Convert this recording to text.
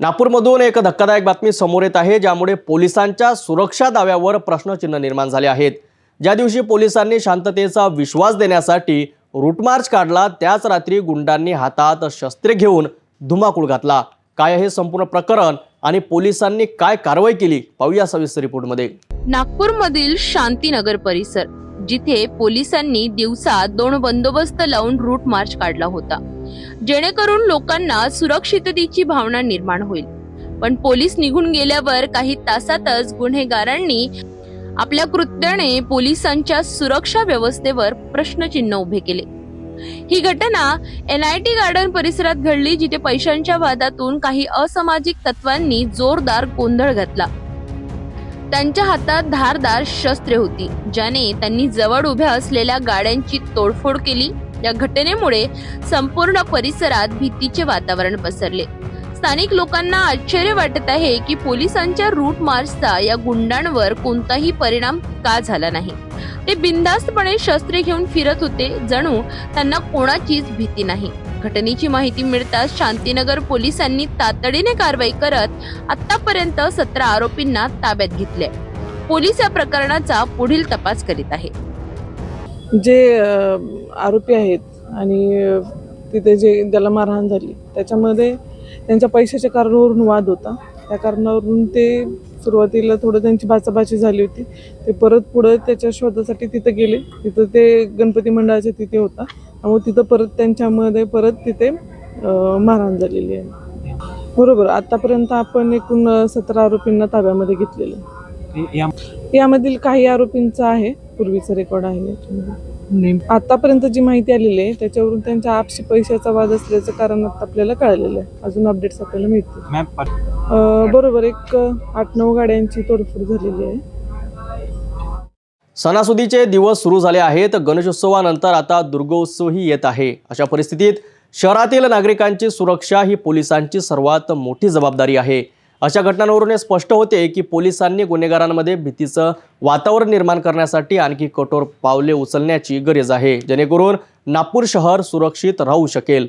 नागपूरमधून एक धक्कादायक बातमी समोर येत आहे ज्यामुळे पोलिसांच्या सुरक्षा दाव्यावर प्रश्नचिन्ह निर्माण झाले आहेत. ज्या दिवशी पोलिसांनी शांततेचा विश्वास देण्यासाठी रूटमार्च काढला त्याच रात्री गुंडांनी हातात शस्त्रे घेऊन धुमाकूळ घातला. काय आहे संपूर्ण प्रकरण आणि पोलिसांनी काय कारवाई केली पाहूया सविस्तर रिपोर्टमध्ये. नागपूरमधील शांतीनगर परिसर जिथे पोलिसांनी दिवसा दोन बंदोबस्त लावून रूट मार्च काढला होता. जेणेकरून लोकांना सुरक्षिततेची भावना निर्माण होईल. पण पोलीस निघून गेल्यावर काही तासातच गुन्हेगारांनी आपल्या कृत्याने पोलिसांच्या सुरक्षा व्यवस्थेवर प्रश्नचिन्ह उभे केले. ही घटना एन आय टी गार्डन परिसरात घडली जिथे पैशांच्या वादातून काही असामाजिक तत्वांनी जोरदार गोंधळ घातला. त्यांच्या हातात धारदार शस्त्रे होती ज्याने त्यांनी जवळ उभ्या असलेल्या गाड्यांची तोडफोड केली या घटनेमुळे संपूर्ण परिसरात भीतीचे वातावरण पसरले. स्थानिक लोकांना आश्चर्य वाटत आहे की पोलिसांच्या रूट मार्चचा या गुंडांवर कोणताही परिणाम का झाला नाही. ते बिनधास्तपणे शस्त्रे घेऊन फिरत होते जणू त्यांना कोणाचीच भीती नाही. घटनेची माहिती मिळताच शांतीनगर पोलिसांनी तातडीने कारवाई करत आतापर्यंत सतरा आरोपींना ताब्यात घेतले पोलीस या प्रकरणाचा पुढील तपास करीत आहे. जे आरोपी आहेत आणि तिथे जे त्याला मारहाण झाली त्याच्यामध्ये त्यांच्या पैशाच्या कारणावरून वाद होता. त्या कारणावरून ते सुरुवातीला थोडं त्यांची भाचाभाची झाली होती. ते परत पुढं त्याच्या शोधासाठी तिथं गेले. तिथं ते गणपती मंडळाच्या तिथे होता. त्यामुळे तिथं परत त्यांच्यामध्ये परत तिथे मारहाण झालेली आहे. बरोबर. आतापर्यंत आपण एकूण सतरा आरोपींना ताब्यामध्ये घेतलेलं आहे. या यामधील काही आरोपींचा आहे. पूर्वीचा रेकॉर्ड आहे आतापर्यंत जी माहिती आलेली आहे त्याच्यावरून त्यांच्या आपशी पैशाचा वाद असल्याचं कारण आता आपल्याला कळलेलं आहे. अजून अपडेट्स आपल्याला मिळतील. मॅम अं, बरोबर एक आठ नऊ गाड्यांची तोडफोड झालेली आहे. सणासुदीचे दिवस सुरू झाले आहेत. गणेशोत्सवानंतर आता दुर्गोत्सवही येत आहे. अशा परिस्थितीत शहरातील नागरिकांची सुरक्षा ही पोलिसांची सर्वात मोठी जबाबदारी आहे. अशा घटनांवरून हे स्पष्ट होते की पोलिसांनी गुन्हेगारांमध्ये भीतीचं वातावरण निर्माण करण्यासाठी आणखी कठोर पावले उचलण्याची गरज आहे. जेणेकरून नागपूर शहर सुरक्षित राहू शकेल.